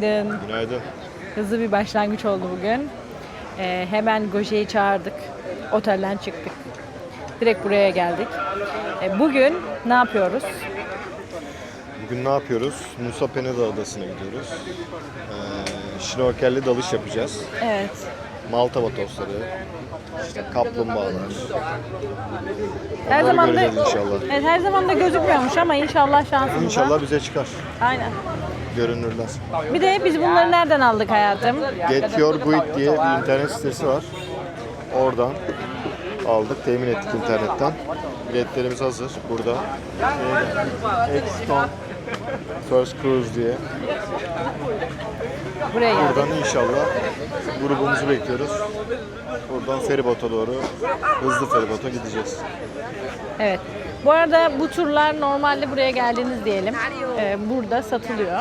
Günaydın. Günaydın. Hızlı bir başlangıç oldu bugün. Ee, hemen Goje'yi çağırdık. Otelden çıktık. Direkt buraya geldik. Ee, bugün ne yapıyoruz? Bugün ne yapıyoruz? Nusa Peneda Adası'na gidiyoruz. Ee, şnorkelli dalış yapacağız. Evet. Malta vatosları, işte kaplumbağalar. Her Onları zaman da göreceğiz inşallah. Evet, her zaman da gözükmüyormuş ama inşallah şansımıza. İnşallah bize çıkar. Aynen. Görünürler. Bir de biz bunları nereden aldık hayatım? Get Your Guide diye bir internet sitesi var. Oradan aldık, temin ettik internetten. Biletlerimiz hazır burada. Exton First Cruise diye. Buraya geldik. Buradan inşallah grubumuzu bekliyoruz. Buradan feribota doğru hızlı feribota gideceğiz. Evet. Bu arada bu turlar normalde buraya geldiğiniz diyelim. e, burada satılıyor.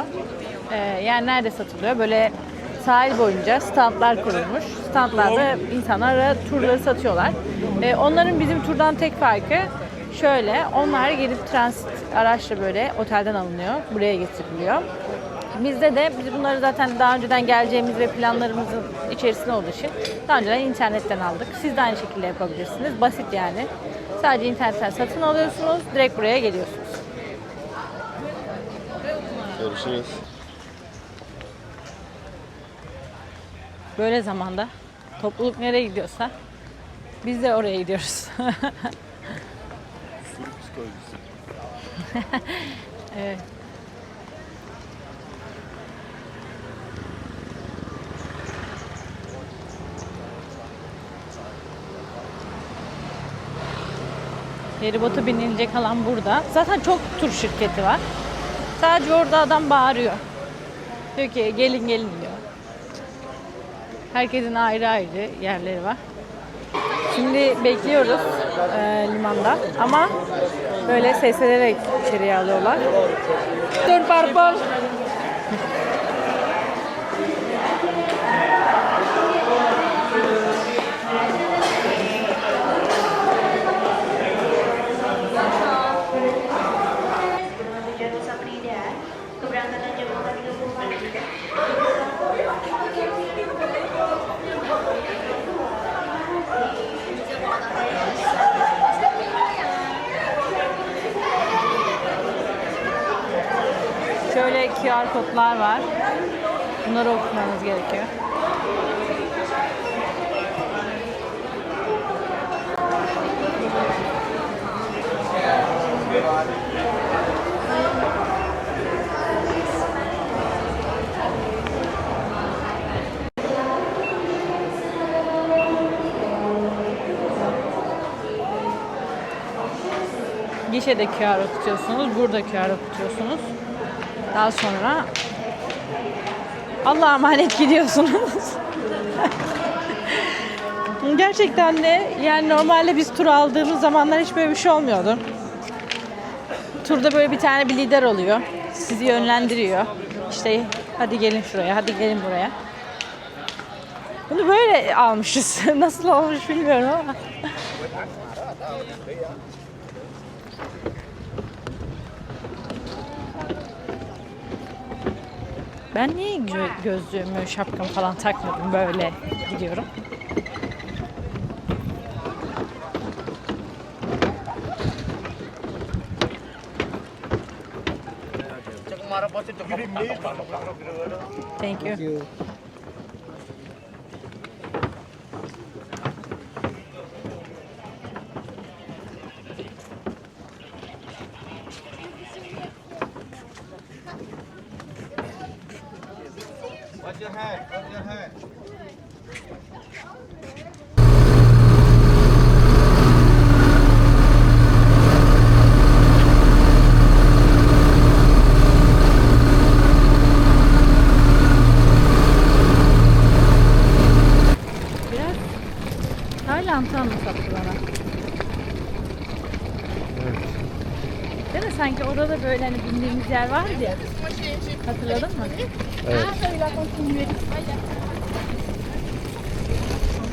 E, yani nerede satılıyor? Böyle sahil boyunca standlar kurulmuş. Standlarda insanlara turları satıyorlar. E, onların bizim turdan tek farkı şöyle. Onlar gelip transit araçla böyle otelden alınıyor. Buraya getiriliyor. Bizde de biz bunları zaten daha önceden geleceğimiz ve planlarımızın içerisinde olduğu için daha önceden internetten aldık. Siz de aynı şekilde yapabilirsiniz. Basit yani. Sadece internetten satın alıyorsunuz, direkt buraya geliyorsunuz. Görüşürüz. Böyle zamanda topluluk nereye gidiyorsa biz de oraya gidiyoruz. evet. Feribota binilecek alan burada. Zaten çok tur şirketi var. Sadece orada adam bağırıyor. Diyor ki gelin gelin diyor. Herkesin ayrı ayrı yerleri var. Şimdi bekliyoruz e, limanda ama böyle seslenerek içeriye alıyorlar. Dön purple. QR kodlar var. Bunları okumanız gerekiyor. Gişede QR okutuyorsunuz, burada QR okutuyorsunuz. Daha sonra Allah'a emanet gidiyorsunuz. Gerçekten de yani normalde biz tur aldığımız zamanlar hiç böyle bir şey olmuyordu. Turda böyle bir tane bir lider oluyor. Sizi yönlendiriyor. İşte hadi gelin şuraya, hadi gelin buraya. Bunu böyle almışız. Nasıl olmuş bilmiyorum ama. Ben niye gö- gözlüğümü, şapkamı falan takmadım böyle gidiyorum. Thank you. Biraz Tayland'ı anımsattı bana. Değil mi? Sanki orada böyle bindiğimiz yer vardı ya. Hatırladın mı? Evet.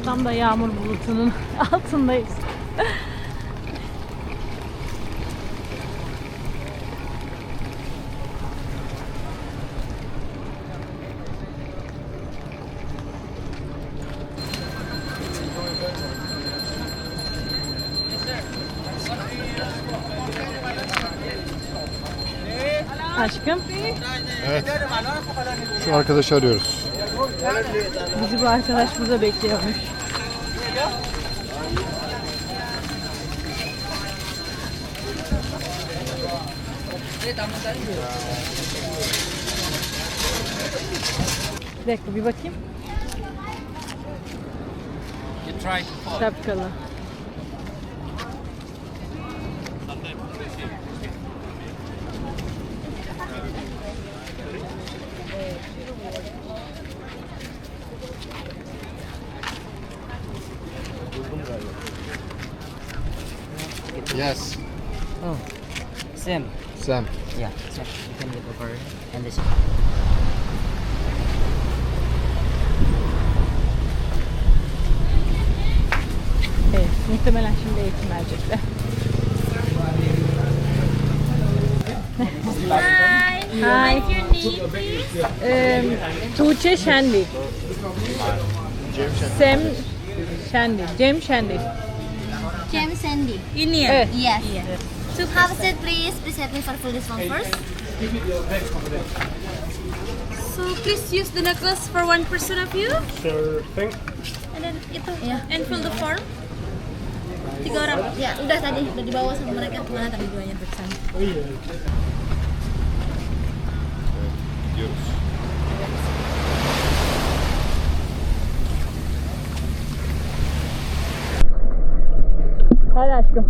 Tam da yağmur bulutunun altındayız. Aşkım Evet. Şu arkadaşı arıyoruz. bizi bu arkadaş burada bekliyormuş. Bir dakika bir bakayım. Şapkalı. Muhtemelen şimdi eğitim verecekler. Hi. Hi. Um, Tuğçe Şendi. Cem Şen. Sem Şendi. Cem Şendi. James Sandy. Ini ya? Evet. Yes. So have a seat, please. Please help me for fill this one first. So please use the necklace for one person of you. Sure thing. And then itu. Yeah. And fill the form. Tiga orang. Ya, udah tadi udah dibawa sama mereka. Mana tadi duanya. Gidiyoruz. Hadi aşkım. Okey.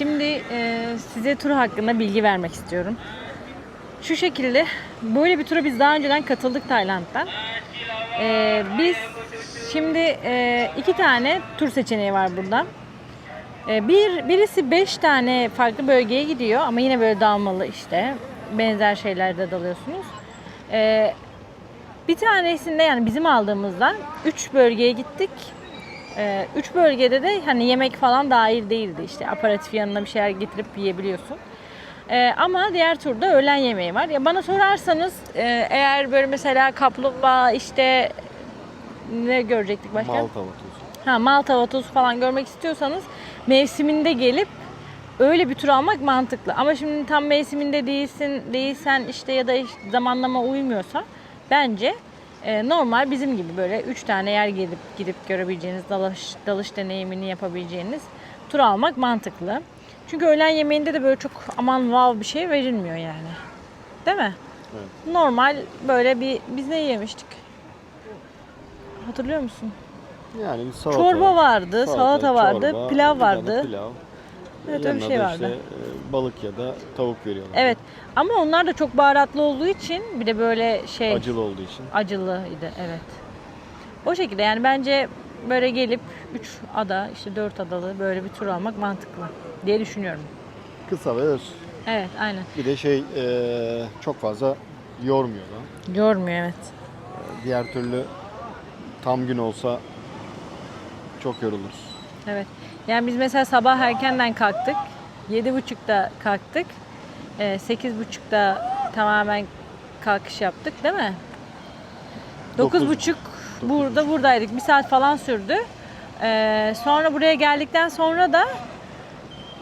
Şimdi e, size tur hakkında bilgi vermek istiyorum. Şu şekilde böyle bir tura biz daha önceden katıldık Tayland'dan. E, biz şimdi e, iki tane tur seçeneği var burada. E, bir birisi beş tane farklı bölgeye gidiyor ama yine böyle dalmalı işte benzer şeylerde dalıyorsunuz. E, bir tanesinde yani bizim aldığımızda üç bölgeye gittik. Ee, üç bölgede de hani yemek falan dahil değildi işte aparatif yanına bir şeyler getirip yiyebiliyorsun. Ee, ama diğer turda öğlen yemeği var. Ya bana sorarsanız e, eğer böyle mesela kaplumbağa işte ne görecektik başka? Malta vatozu. Ha, Malta vatozu falan görmek istiyorsanız mevsiminde gelip öyle bir tur almak mantıklı. Ama şimdi tam mevsiminde değilsin, değilsen işte ya da işte zamanlama uymuyorsa bence e, normal bizim gibi böyle 3 tane yer gelip gidip görebileceğiniz, dalış, dalış deneyimini yapabileceğiniz tur almak mantıklı. Çünkü öğlen yemeğinde de böyle çok aman wow bir şey verilmiyor yani. Değil mi? Evet. Normal böyle bir biz ne yemiştik? Hatırlıyor musun? Yani bir salata. Çorba vardı, salata, vardı, çorba, pilav vardı. Pilav. Evet öyle bir şey vardı. Işte, e, balık ya da tavuk veriyorlar. Evet ama onlar da çok baharatlı olduğu için bir de böyle şey Acılı olduğu için. acılıydı evet. O şekilde yani bence böyle gelip 3 ada işte 4 adalı böyle bir tur almak mantıklı diye düşünüyorum. Kısa ve öz. Evet aynen. Bir de şey eee, çok fazla yormuyor da. Yormuyor evet. Diğer türlü tam gün olsa çok yoruluruz. Evet. Yani biz mesela sabah erkenden kalktık. 7.30'da kalktık. Ee, 8.30'da tamamen kalkış yaptık değil mi? Dokuz- 9.30 burada buradaydık. Bir saat falan sürdü. Ee, sonra buraya geldikten sonra da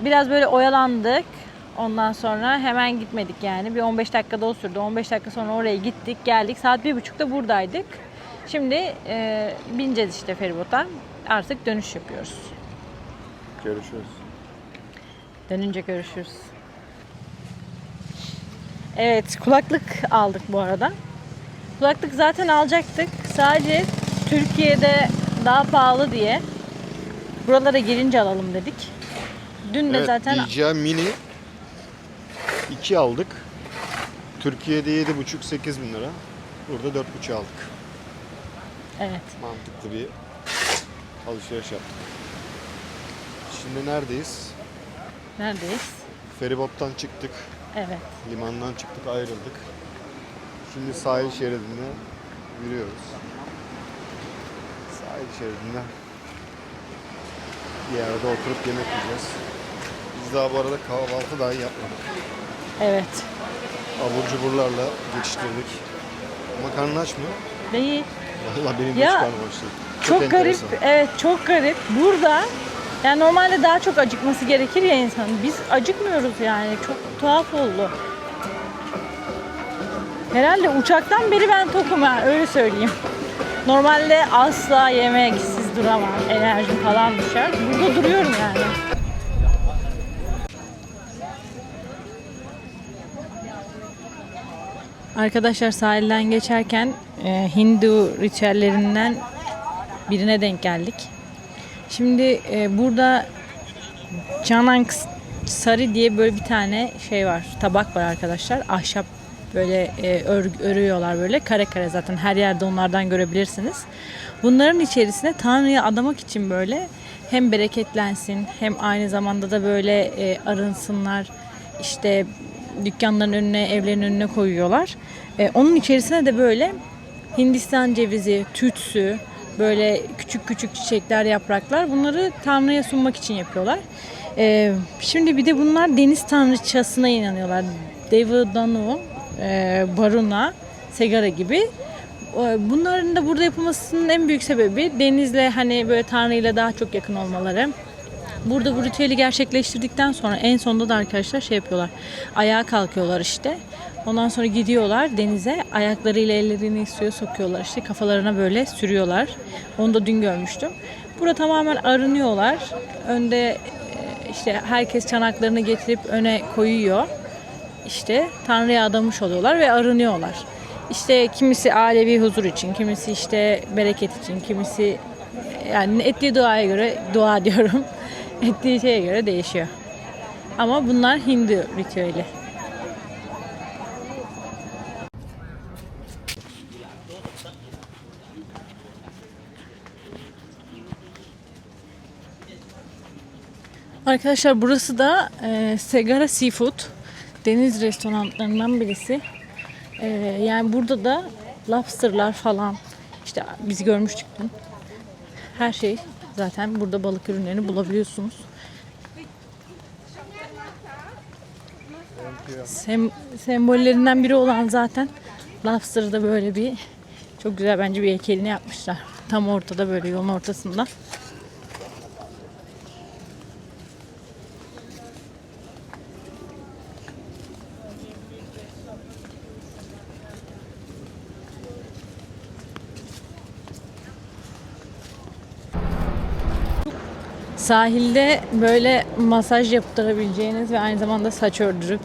biraz böyle oyalandık. Ondan sonra hemen gitmedik yani. Bir 15 dakikada o sürdü. 15 dakika sonra oraya gittik, geldik. Saat 1.30'da buradaydık. Şimdi e, bineceğiz işte feribota. Artık dönüş yapıyoruz. Görüşürüz. Dönünce görüşürüz. Evet, kulaklık aldık bu arada. Kulaklık zaten alacaktık. Sadece Türkiye'de daha pahalı diye buralara gelince alalım dedik. Dün de Evet, zaten DJI Mini 2 aldık. Türkiye'de 7,5-8 bin lira. Burada 4,5 aldık. evet. Mantıklı bir alışveriş yaptık. Şimdi neredeyiz? Neredeyiz? Feribottan çıktık. Evet. Limandan çıktık ayrıldık. Şimdi sahil şeridinde yürüyoruz. Sahil şeridinde bir yerde oturup yemek yiyeceğiz. Biz daha bu arada kahvaltı dahi yapmadık. Evet. Abur cuburlarla geçiştirdik. Ama karnın aç mı? Değil. Vallahi benim de Ya, hiç karnım aç değil. Çok, garip. enteresan. Evet, çok garip. Burada yani normalde daha çok acıkması gerekir ya insanın. Biz acıkmıyoruz yani. Çok tuhaf oldu. Herhalde uçaktan beri ben tokum ha, öyle söyleyeyim. Normalde asla yemeksiz duramam. Enerjim falan düşer. Burada duruyorum yani. Arkadaşlar sahilden geçerken e, Hindu ritüellerinden birine denk geldik. Şimdi e, burada Canang Sari diye böyle bir tane şey var. Tabak var arkadaşlar. Ahşap böyle e, ör- örüyorlar böyle. Kare kare zaten her yerde onlardan görebilirsiniz. Bunların içerisine Tanrı'ya adamak için böyle hem bereketlensin hem aynı zamanda da böyle e, arınsınlar. İşte dükkanların önüne, evlerin önüne koyuyorlar. E, onun içerisine de böyle Hindistan cevizi, tütsü, böyle küçük küçük çiçekler, yapraklar bunları Tanrı'ya sunmak için yapıyorlar. E, şimdi bir de bunlar deniz tanrıçasına inanıyorlar. Devi Danu, e, Baruna, Segara gibi. Bunların da burada yapılmasının en büyük sebebi denizle hani böyle Tanrı'yla daha çok yakın olmaları. Burada bu ritüeli gerçekleştirdikten sonra en sonunda da arkadaşlar şey yapıyorlar. Ayağa kalkıyorlar işte. Ondan sonra gidiyorlar denize. Ayaklarıyla ellerini suya sokuyorlar. işte kafalarına böyle sürüyorlar. Onu da dün görmüştüm. Burada tamamen arınıyorlar. Önde e, işte herkes çanaklarını getirip öne koyuyor. İşte Tanrı'ya adamış oluyorlar ve arınıyorlar. İşte kimisi alevi huzur için, kimisi işte bereket için, kimisi yani ettiği duaya göre dua diyorum. ettiği şeye göre değişiyor. Ama bunlar Hindu ritüeli. Arkadaşlar burası da e, Segara Seafood. Deniz restoranlarından birisi. E, yani burada da lobsterlar falan işte biz görmüştük dün. Her şey zaten burada balık ürünlerini bulabiliyorsunuz. Sem sembollerinden biri olan zaten lobster'da böyle bir çok güzel bence bir heykelini yapmışlar. Tam ortada böyle yolun ortasında. Sahilde böyle masaj yaptırabileceğiniz ve aynı zamanda saç ördürüp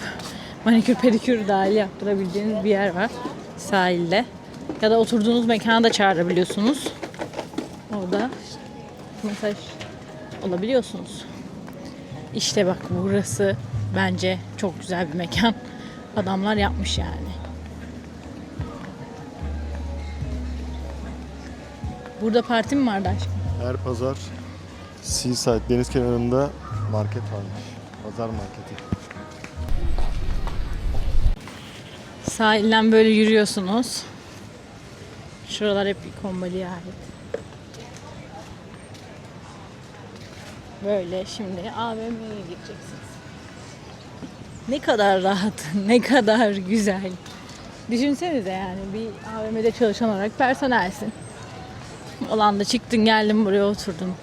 manikür pedikür dahil yaptırabileceğiniz bir yer var sahilde. Ya da oturduğunuz mekana da çağırabiliyorsunuz. Orada masaj olabiliyorsunuz. İşte bak burası bence çok güzel bir mekan. Adamlar yapmış yani. Burada parti mi vardı aşkım? Her pazar Seaside deniz kenarında market varmış. Pazar marketi. Sahilden böyle yürüyorsunuz. Şuralar hep İkombali'ye ait. Böyle şimdi AVM'ye gireceksiniz. Ne kadar rahat, ne kadar güzel. Düşünsenize yani bir AVM'de çalışan olarak personelsin. Olanda çıktın geldin buraya oturdun.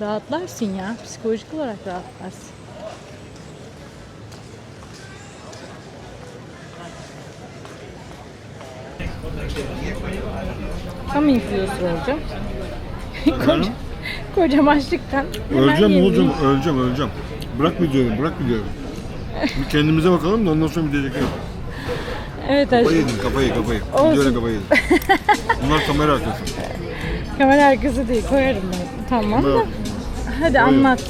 Rahatlarsın ya. Psikolojik olarak rahatlarsın. Tam influencer olacağım. Koca, kocam açlıktan. Öleceğim olacağım, öleceğim, öleceğim. Bırak videoyu, bırak videoyu. Bir kendimize bakalım da ondan sonra video çekelim. Evet Kafayı aşkım. kafayı, kafayı. Olsun. Videoyla kafayı yedim. Bunlar kamera arkası. Kamera arkası değil koyarım ben. Tamam da. Hadi anlat.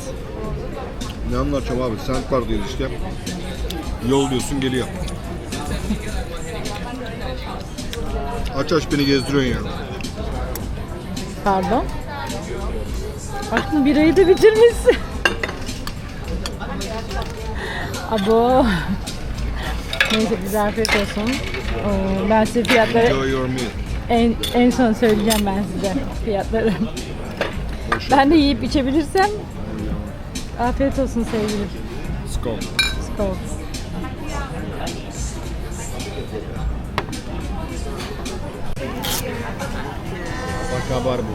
Ne anlatacağım abi? Sent var diyoruz işte. Yol diyorsun geliyor. Aç aç beni gezdiriyorsun ya. Pardon. Aşkım birayı da bitirmişsin. Abo. Neyse bize afiyet olsun. Ee, Ben size fiyatları Enjoy your meal. en, en son söyleyeceğim ben size fiyatları. Ben de yiyip içebilirsem afiyet olsun sevgilim. Skol. Skol. Bak haber bu.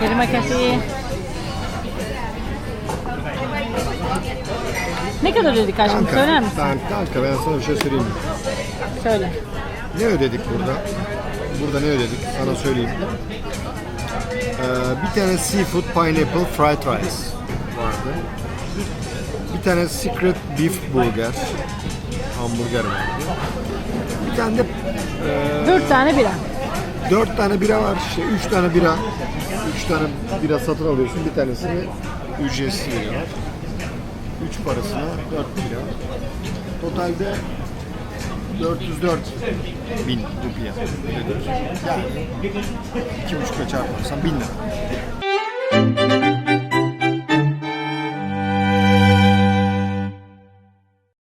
Terima kasih. Ne kadar ödedik aşkım söyler misin? Ben, kanka ben sana bir şey söyleyeyim mi? Söyle. Ne ödedik burada? Burada ne ödedik? Sana söyleyeyim. Ee, bir tane seafood pineapple fried rice vardı. Bir tane secret beef burger. Hamburger vardı. Bir tane de e, Dört tane bira. dört tane bira var. Şey, üç tane bira. Üç tane bira satın alıyorsun. Bir tanesini ücretsiz veriyorlar. Üç parasına dört bira. Totalde 404 bin rupiye. Yani iki buçukla çarparsan bin lira.